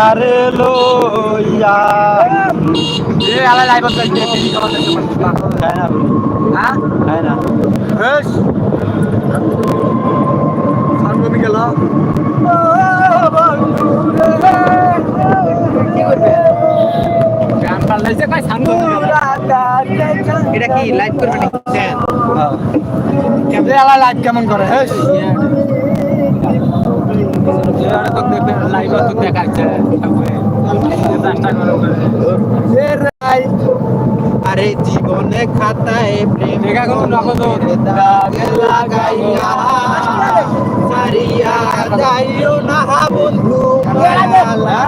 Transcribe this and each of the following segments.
আরে লইয়া। এ আলা লাইভ করতে খায় না হ্যাঁ? খায় না। বেশ সামনে গেল এটা কি লাইভ করবে নাকি? কেমন আলা লাইভ কেমন করে? দেখাচ্ছে আরে জীবনে খাতায় প্রেম। দাগ লাগাইয়া সারিয়া যাইও না বন্ধু লাগাইয়া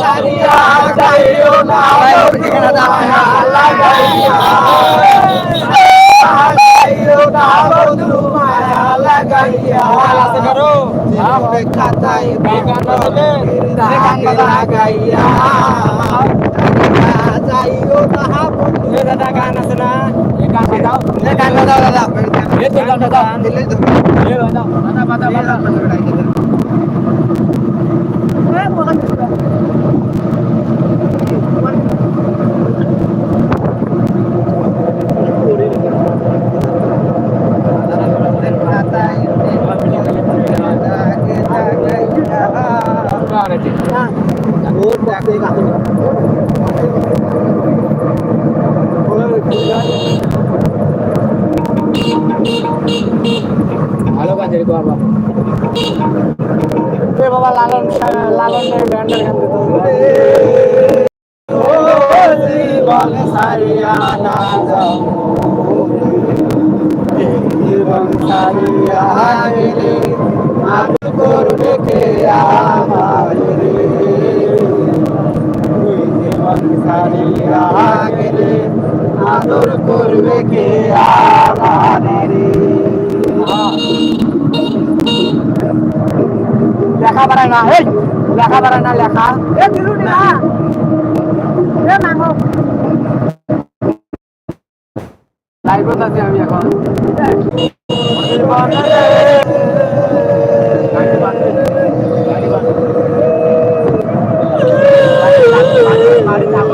সারিয়া যাইও না লাগাইয়া যাইও না বন্ধু গান আছে না গান বাজাও গান বাজাও দাদা বাজাও বাজাও বাজা বাজা বাজা ভালো কাজের বাবা এ বাবা লালন লালন ব্যান্ডের গান জীবন সারিয়া না যাও জীবন সারিয়া গেলে আদর করবে কে আমার রে লেখা পারে না এই লেখা। পারে না। লেখা লাইভ আছি আমি এখন আল্লাহ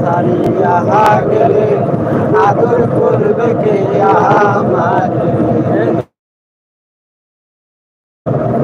সারিয়া গেলে আদর করবে কে আমার আদর করবে কে ও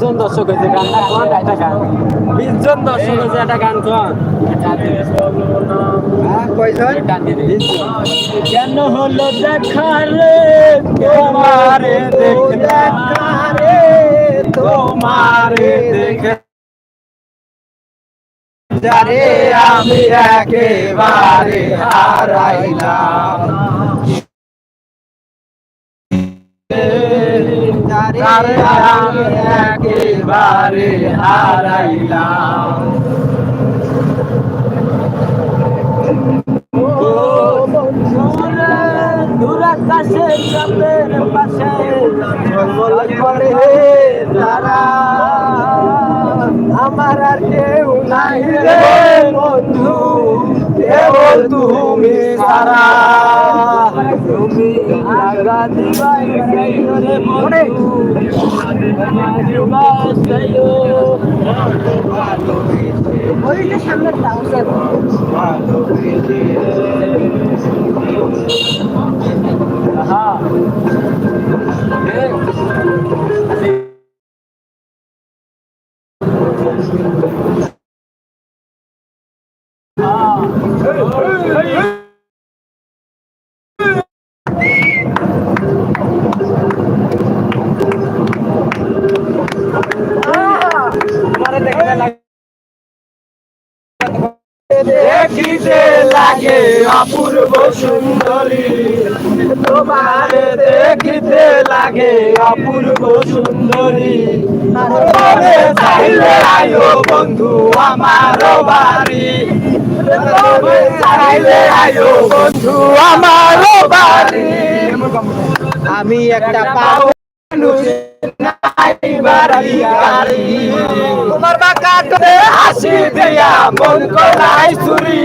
বিশজন দর্শক হয়েছে গানটা কোন একটা গান বিশজন দর্শক হয়েছে একটা গান কোন কেন হলো দেখালে? তোমারে দেখারে তোমারে দেখে যারে আমি একেবারে হারাইলাম। যারে আমি একেবারে হারাইলাম। দূর আকাশে চাঁদের পাশে ঝলমল করে তারা। আমার আর কেউ নাই রে বন্ধু। কেবল তুমি সারা। তুমি সামনে দাও অপূর্ব সুন্দরী। তোমার দেখিতে লাগে অপূর্ব সুন্দরী। তবে চাইলে আয়ো বন্ধু আমার বাড়ি। তবে চাইলে আয়ো বন্ধু আমার বাড়ি। আমি একটা পাও তোমার বাঁকা ঠোঁটে হাসি দিয়া মন গলাই চুরি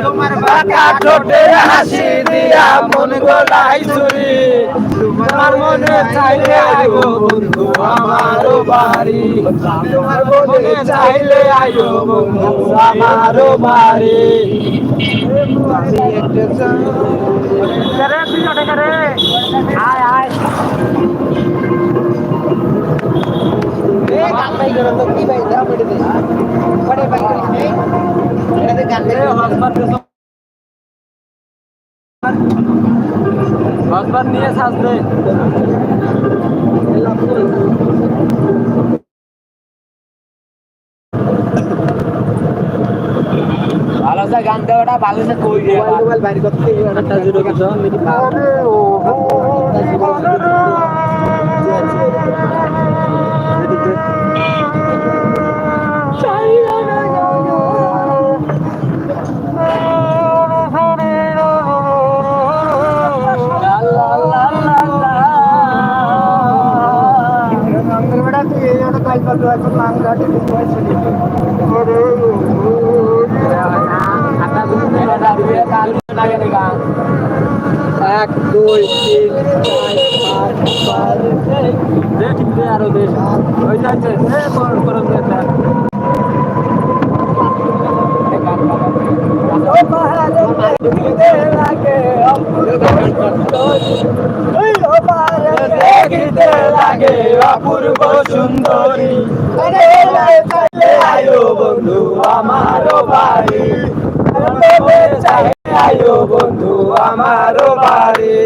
তোমার বাঁকা ঠোঁটে হাসি দিয়া মন গলাই চুরি তোমার মনে চাইলে আয়ো বন্ধু আমার বাড়ি। তোমার মনে চাইলে আয়ো বন্ধু আমার বাড়ি। আয় আয়। হসবার নিয়ে সাজবে ভালো সা গান দেওয়াটা ভালো সে কই রে মোবাইল বাইরে করতে একটা কিছু এক দুই তিন আরও দে হয়ে যাচ্ছে দে বড় করে দে দে। দেখিতে লাগে অপূর্ব সুন্দরী। আয়ো বন্ধু আমার বাড়ি। আয়ো বন্ধু আমার বাড়ি।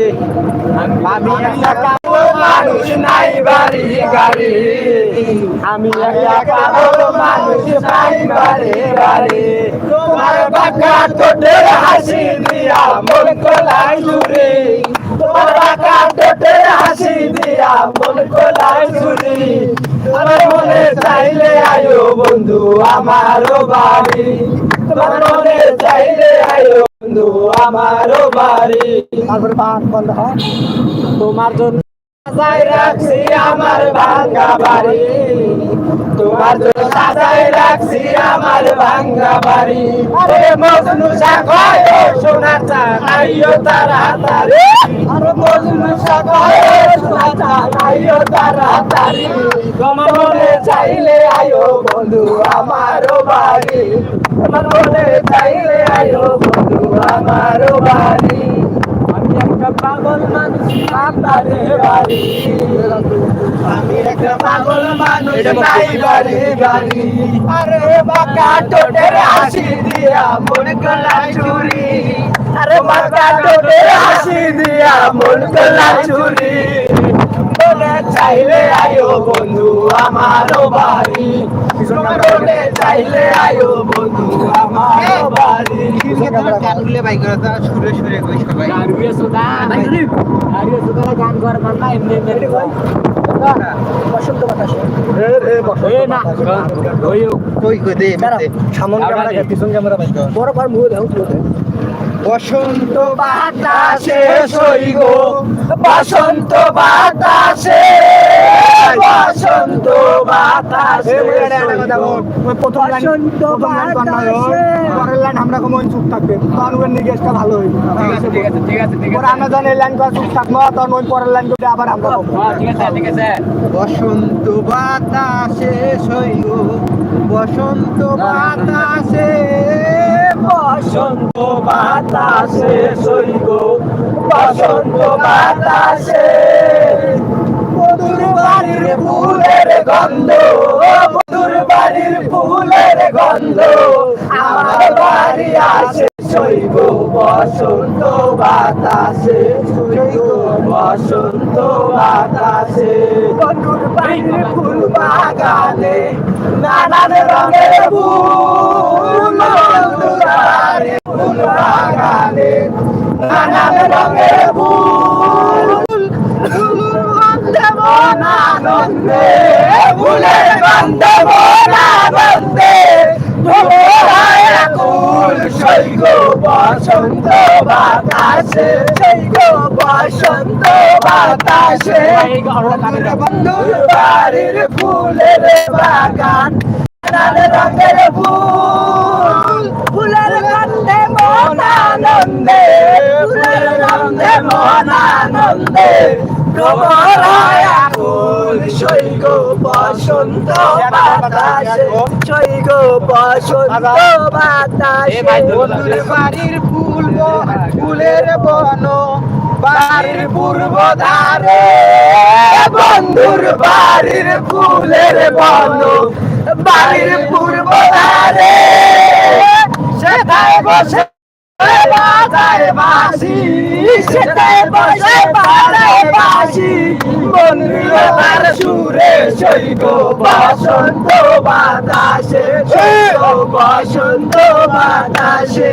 আমি একটা কালো মানুষ নাই বাড়ি গাড়ি। আমি একটা কালো মানুষ নাই বাড়ি গাড়ি। তোমার বাঁকা হাসি দিয়া মন কলাই জুড়ে তোমার ঠোঁটের হাসি দিয়া মন কোলায় জুড়ে আমার মনে চাইলে আয়ো বন্ধু আমারও বাড়ি তোমার মনে চাইলে আয়ো বন্ধু, আমারও বাড়ি। তারপরে বন্ধ হয়। তোমার জন্য সাজাই রাখছি আমার ভাঙ্গা বাড়ি। তোমার জন্য সাজাই রাখছি আমার ভাঙ্গা বাড়ি। আরে মজনু শাখায় সোনা চাইও তারা তারি আরে মজনু শাখায় সোনা চাইও তারা তারি তোমার মনে চাইলে আয়ো বন্ধু আমার বাড়ি। মনে চাইলে আয়ো বন্ধু আমার বাড়ি। একটা পাগল মানুষ আপনারে বাড়ি। আমি একটা পাগল মানুষ নাই বাড়ি বাড়ি আরে বাঁকা টোটের হাসি দিয়া মন গলা চুরি। আরে বাঁকা টোটের হাসি দিয়া মন গলা চুরি। মনে চাইলে আয়ো বন্ধু আমারও বাড়ি। মনে চাইলে আয়ো বন্ধু আমার বাড়ি। গাড়িয়ে সুদা গাড়িয়ে সুদা গান কর বান্দা এমনি এমনি বসন্ত বাতাসে। এ না ওই সামন ক্যামেরা পিছন ক্যামেরা বড় বড় মুখ দাও বসন্ত বাতাসে সই গো। বসন্ত বাতাসে বসন্ত বাতাসে প্রথম প্রথম পরের লাইন আমরা কমন চুপ থাকবে। তখন ওর নিগেশটা ভালো হইবে ঠিক আছে ঠিক আছে ঠিক আছে আমরা জানি এই লাইন করা চুপ থাকব তখন ওই পরের লাইন করে আবার আমরা হ্যাঁ ঠিক আছে ঠিক আছে। বসন্ত বাতাসে সইগ বসন্ত বাতাসে বসন্ত বাতাসে সইগ বসন্ত বাতাসে। মধুর বাড়ির ফুলের গন্ধ, মধুর বাড়ির ফুলের গন্ধ, আমার বাড়ি আসে শৈব বসন্ত বাতাসে শৈব বসন্ত বাতাসে। বন্ধুর বাড়ির ফুল বাগানে নানান রঙের ফুল বন্ধুর বাড়ির ফুল বাগানে নানান রঙের ফুল ফুলের গন্ধে মন আনন্দে ফুলের গন্ধে মন আনন্দে তোমায় আকুল সৈগ বসন্ত বাতাসে সৈগ বসন্ত বাতাসে। বন্ধুর বাড়ির ফুলের বাগান রঙের ফুল। ফুলের গন্ধে মন আনন্দে ফুলের গন্ধে মন আনন্দে। তোমার আকুল সৈগ বসন্ত বাতাসে সৈগ বসন্ত বাতাসে। বন্ধুর বাড়ির ফুল ফুলের বন বাড়ির পূর্ব ধারে, বন্ধুর বাড়ির ফুলের বন্ধু বাড়ির পূর্ব ধারে সেটাই বসে বাসি সেটাই বসে বাসি বন্ধুর সুরে সৈগ বসন্ত বাতাসে বসন্ত বাতাসে।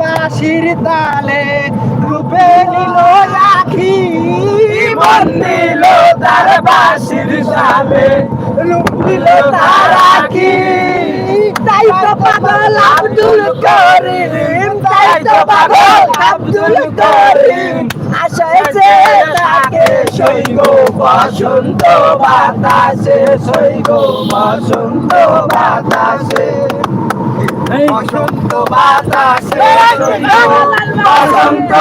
বাসির তালে রূপে নিল রাখি। মন নিল তার বাসির তালে রূপ নিল তার রাখি তাই তো পাগল আব্দুল করিম, তাই তো পাগল আব্দুল করিম। আশায় যে তাকে সৈগ বসন্ত বাতাসে সৈগ বসন্ত বাতাসে। বসন্ত বাতাসে বসন্ত